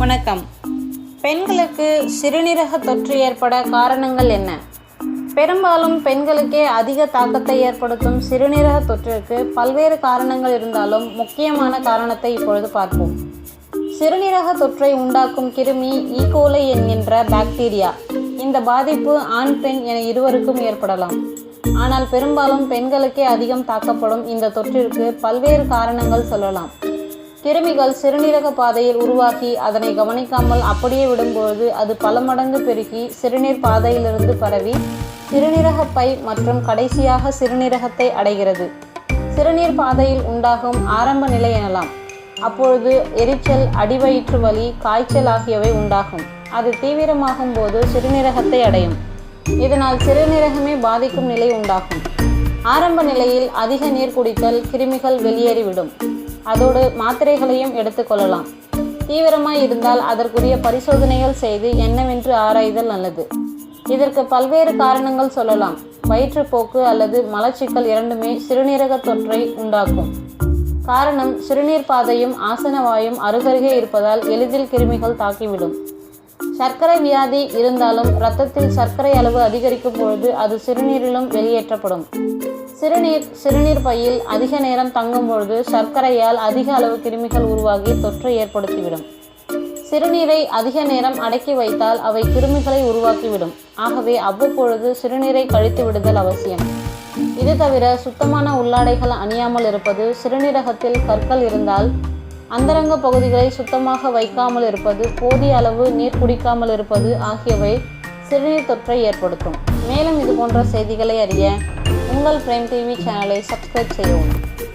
வணக்கம். பெண்களுக்கு சிறுநீரக தொற்று ஏற்பட காரணங்கள் என்ன? பெரும்பாலும் பெண்களுக்கே அதிக தாக்கத்தை ஏற்படுத்தும் சிறுநீரக தொற்றிற்கு பல்வேறு காரணங்கள் இருந்தாலும் முக்கியமான காரணத்தை இப்பொழுது பார்ப்போம். சிறுநீரக தொற்றை உண்டாக்கும் கிருமி e. ஈகோலை என்கின்ற பாக்டீரியா. இந்த பாதிப்பு ஆண் பெண் என இருவருக்கும் ஏற்படலாம். ஆனால் பெரும்பாலும் பெண்களுக்கே அதிகம் தாக்கப்படும் இந்த தொற்றிற்கு பல்வேறு காரணங்கள் சொல்லலாம். கிருமிகள் சிறுநீரக பாதையில் உருவாகி அதனை கவனிக்காமல் அப்படியே விடும்பொழுது அது பல மடங்கு பெருகி சிறுநீர் பாதையிலிருந்து பரவி சிறுநீரக பை மற்றும் கடைசியாக சிறுநீரகத்தை அடைகிறது. சிறுநீர் பாதையில் உண்டாகும் ஆரம்ப நிலை எனலாம். அப்பொழுது எரிச்சல் அடிவயிற்று வலி காய்ச்சல் ஆகியவை உண்டாகும். அது தீவிரமாகும் போது சிறுநீரகத்தை அடையும். இதனால் சிறுநீரகமே பாதிக்கும் நிலை உண்டாகும். ஆரம்ப நிலையில் அதிக நீர் குடித்தல் கிருமிகள் வெளியேறிவிடும். அதோடு மாத்திரைகளையும் எடுத்துக்கொள்ளலாம் தீவிரமாய் இருந்தால் அதற்குரிய பரிசோதனைகள் செய்து என்னவென்று ஆராய்தல் நல்லது. இதற்கு பல்வேறு காரணங்கள் சொல்லலாம். வயிற்றுப்போக்கு அல்லது மலச்சிக்கல் இரண்டுமே சிறுநீரக தொற்றை உண்டாக்கும். காரணம் சிறுநீர் பாதையும் ஆசனவாயும் அருகருகே இருப்பதால் எளிதில் கிருமிகள் தாக்கிவிடும். சர்க்கரை வியாதி இருந்தாலும் இரத்தத்தில் சர்க்கரை அளவு அதிகரிக்கும் பொழுது அது சிறுநீரிலும் வெளியேற்றப்படும். சிறுநீர் சிறுநீர் பையில் அதிக நேரம் தங்கும் பொழுது சர்க்கரையால் அதிக அளவு கிருமிகள் உருவாகி தொற்றை ஏற்படுத்திவிடும். சிறுநீரை அதிக நேரம் அடக்கி வைத்தால் அவை கிருமிகளை உருவாக்கிவிடும். ஆகவே அவ்வப்பொழுது சிறுநீரை கழித்து விடுதல் அவசியம். இது தவிர சுத்தமான உள்ளாடைகள் அணியாமல் இருப்பது சிறுநீரகத்தில் கற்கள் இருந்தால் அந்தரங்க பகுதிகளை சுத்தமாக வைக்காமல் இருப்பது போதிய அளவு நீர் குடிக்காமல் இருப்பது ஆகியவை சிறுநீர் தொற்றை ஏற்படுத்தும். மேலும் இது போன்ற செய்திகளை அறிய உங்கள் பிரேம் டிவி சேனலை சப்ஸ்கிரைப் செய்யவும்.